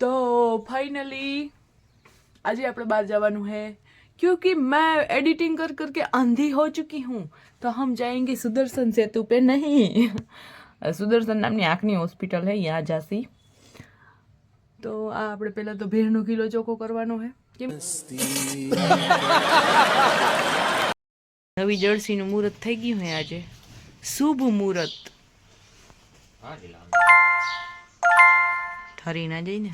तो फाइनली आज આપણે बाहर જવાનું है क्योंकि मैं एडिटिंग कर करके अंधी हो चुकी हूँ तो हम जाएंगे सुदर्शन सेतु पे नहीं સુદર્શન નામની આંખની હોસ્પિટલ है यहाँ જાસી તો આ આપણે પહેલા તો ભેળનો કિલો ચોખ્ખો કરવાનો છે કેમ નવી જર્સીનું મુહૂર્ત થઈ ગયું હે આજે. શુભ મુહૂર્ત. ઠરી ના જઈને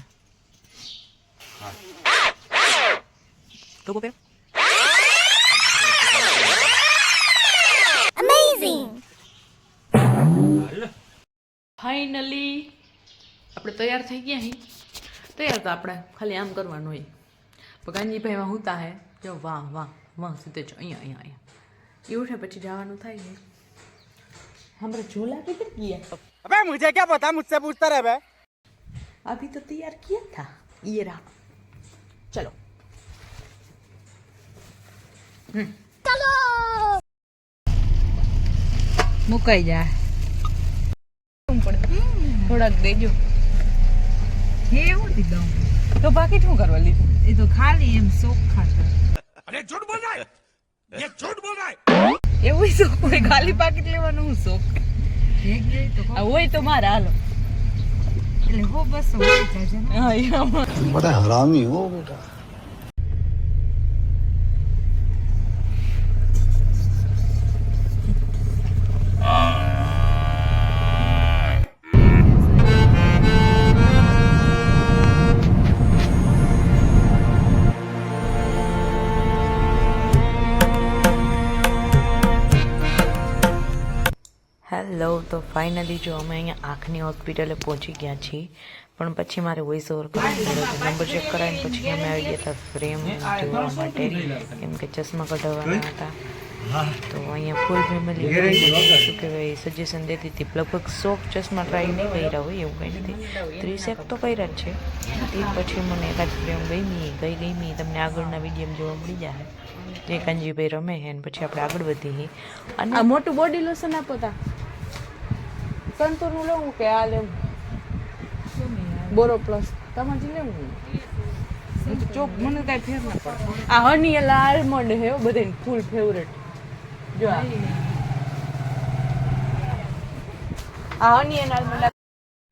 ફાઇનલી આપણે તૈયાર થઈ ગયા અહીં તૈયાર તો આપણે ખાલી આમ કરવાનું હોય પગાનજીભાઈ એમાં હુતા હે જો વાહ વાહ વાહ સીધે જો અહીંયા અહીંયા અહીંયા એવું છે પછી જવાનું થાય છે હમણાં झोला किधर किया अबे मुझे क्या पता मुझसे पूछता रहे बे अभी तो तैयार किया था ये रहा चलो મુકાઈ જાય થોડાક દેજો એવું દીધું તો બાકી શું કરવા લીધું એ તો ખાલી એમ શોખ ખાતર. એવું શોખ હોય ખાલી પાકીટ લેવાનું હું શોખ? એક ગઈ તો હોય તો મારા હાલો. એટલે હો બસ હોય જાજે ને. હા એમાં. લઉં તો ફાઇનલી જો અમે અહીંયા આંખની હોસ્પિટલે પહોંચી ગયા છીએ પણ પછી મારે વોઇસ ઓવર કરવાનો નંબર ચેક કરાવીને પછી અમે આવી ગયા હતા ફ્રેમ જોવા માટે. કેમ કે ચશ્મા કઢાવવાના હતા. તો અહીંયા ફૂલ ફેમિલી શું કહેવાય સજેશન દેતી હતી. લગભગ સો ચશ્મા ટ્રાય નહીં કર્યા હોય એવું કંઈ નથી. ત્રીસ એક તો કર્યા જ છે. તે પછી મને એકાદ ફ્રેમ ગમી ગઈ ગમી. તમને આગળના વિડીયમ જોવા મળી જાય. જે કાંજીભાઈ રમે છે પછી આપણે આગળ વધીએ. અને મોટું બોડી લોશન આપો તા. સંતૂરનું લેવું કે આ લેવું બોરો પ્લસ તમારે લેવું હું ચોક મને કાંઈ ફેર ના પડે. આ હની એલા આલમંડ હે બધે ફૂલ ફેવરેટ જો આ. હની એન્ડ આલમંડ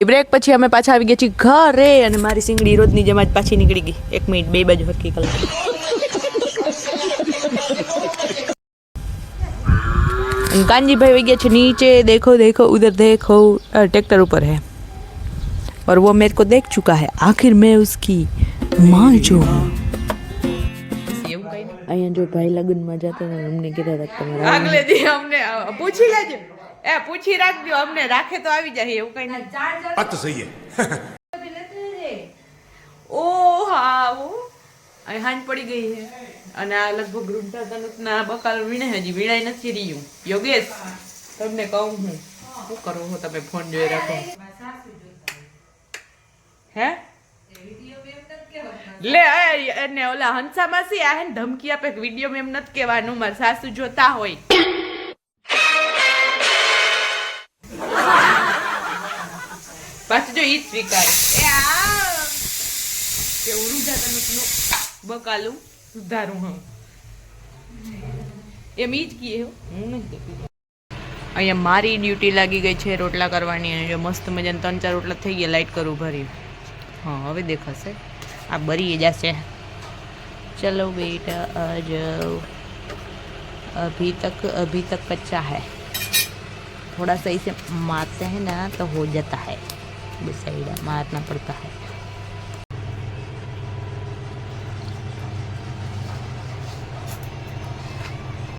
બ્રેક પછી અમે પાછા આવી ગયા છીએ ઘરે અને મારી સિંગડી રોજની જેમ જ પાછી નીકળી ગઈ. એક મિનિટ, બે બાજુ હરકી કલાક. અને कांजी भाई गया છે नीचे देखो देखो उधर देखो ट्रैक्टर ऊपर है और वो मेरे को देख चुका है आखिर मैं उसकी माँ जो અહીંયા જો ભાઈ લગ્નમાં જતા ને અમને કીધા હતા કે તમારે આગલે દી અમને પૂછી લેજો એ પૂછી રાખજો અમને રાખે તો આવી જાય એવું કઈ નહીં बात तो सही है ઓ હા ઓ અહીં હાંજ પડી ગઈ છે અને આ લગભગ રૂંઢા તનુકના બકાલ વીણે હજી વીણાઈ નથી રહ્યું યોગેશ તમને કહું હું. શું કરો છો તમે ફોન જોઈ રાખો? હે? લે એને ઓલા હંસા માસી આ હે ધમકી આપે વીડિયો મેમ નથી કહેવાનું મારા સાસુ જોતા હોય. પાછું જો ઈ સ્વીકાર. એ આ કે ઉરુજા તનુકનું બકાલું. સુધારું હું એમ ઈ જ કીએ હો હું નથી કહેતી અહીંયા મારી ડ્યુટી લાગી ગઈ છે રોટલા કરવાની અને જો મસ્ત મજાના ત્રણ ચાર રોટલા થઈ ગયા લાઈટ કરું ભરી હા હવે દેખાશે આ બરી જશે ચલો બેટા આ જાઓ अभी तक अभी तक कच्चा है थोड़ा सा इसे मारते हैं ना तो हो जाता है बस साइड मारना पड़ता है